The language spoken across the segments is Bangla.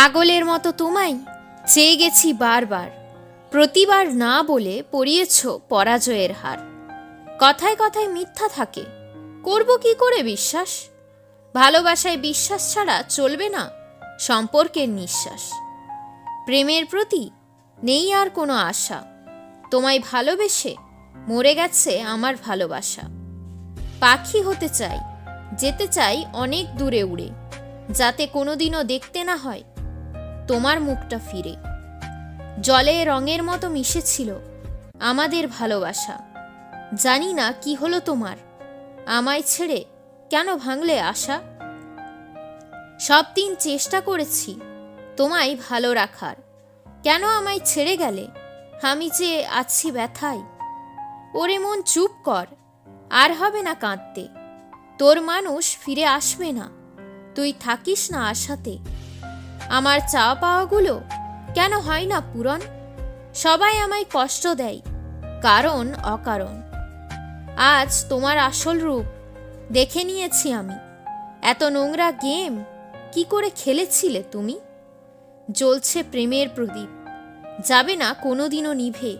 পাগলের মতো তোমায়? চেয়ে গেছি বারবার। প্রতিবার না বলে পড়িয়েছ পরাজয়ের হার। কথায় কথায় মিথ্যা থাকে। করব কি করে বিশ্বাস? ভালোবাসায় বিশ্বাস ছাড়া চলবে না সম্পর্কের নিঃশ্বাস। প্রেমের প্রতি নেই আর কোনো আশা। তোমায় ভালোবেসে মরে গেছে আমার ভালোবাসা। পাখি হতে চাই, যেতে চাই অনেক দূরে উড়ে, যাতে কোনোদিনও দেখতে না হয় তোমার মুখটা ফিরে। জলে রঙের মতো মিশেছিল আমাদের ভালোবাসা। জানি না কি হলো তোমার, আমায় ছেড়ে কেন ভাঙলে আশা? সব দিন চেষ্টা করেছি তোমায় ভালো রাখার, কেন আমায় ছেড়ে গেলে? আমি যে আছি ব্যথায়। ওরে মন চুপ কর, আর হবে না কাঁদতে। তোর মানুষ ফিরে আসবে না। তুই থাকিস না আশাতে। আমার চাওয়া পাওয়াগুলো কেন হয় না পূরণ? সবাই আমায় কষ্ট দেয়, কারণ অকারণ। আজ তোমার আসল রূপ দেখে নিয়েছি আমি। এত নোংরা গেম কি করে খেলেছিলে তুমি? জ্বলছে প্রেমের প্রদীপ, যাবে না কোনোদিনও নিভে।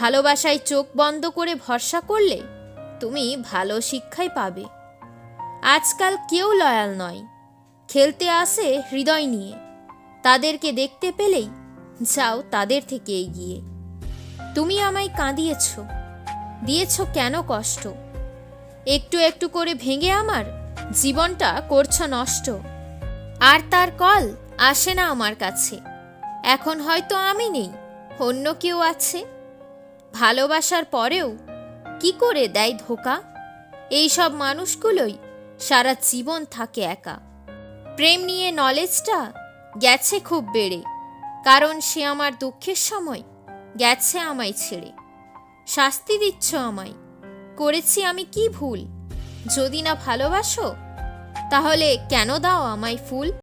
ভালোবাসায় চোখ বন্ধ করে ভরসা করলে তুমি ভালো শিক্ষাই পাবে। আজকাল কেউ লয়াল নয়, খেলতে আসে হৃদয় নিয়ে। তাদেরকে দেখতে পেলেই যাও তাদের থেকে এগিয়ে। তুমি আমায় কাঁদিয়েছ। দিয়েছ কেন কষ্ট? একটু একটু করে ভেঙে আমার জীবনটা করছ নষ্ট। আর তার কল আসে না আমার কাছে। এখন হয়তো আমি নেই, অন্য কেউ আছে। ভালোবাসার পরেও কি করে দেয় ধোকা? এইসব মানুষগুলোই সারা জীবন থাকে একা। প্রেম নিয়ে নলেজটা গেছে খুব বেড়ে, কারণ সে আমার দুঃখের সময় গেছে আমায় ছেড়ে। শাস্তি দিচ্ছ আমায়, করেছি আমি কি ভুল? যদি না ভালোবাসো, তাহলে কেন দাও আমায় ফুল?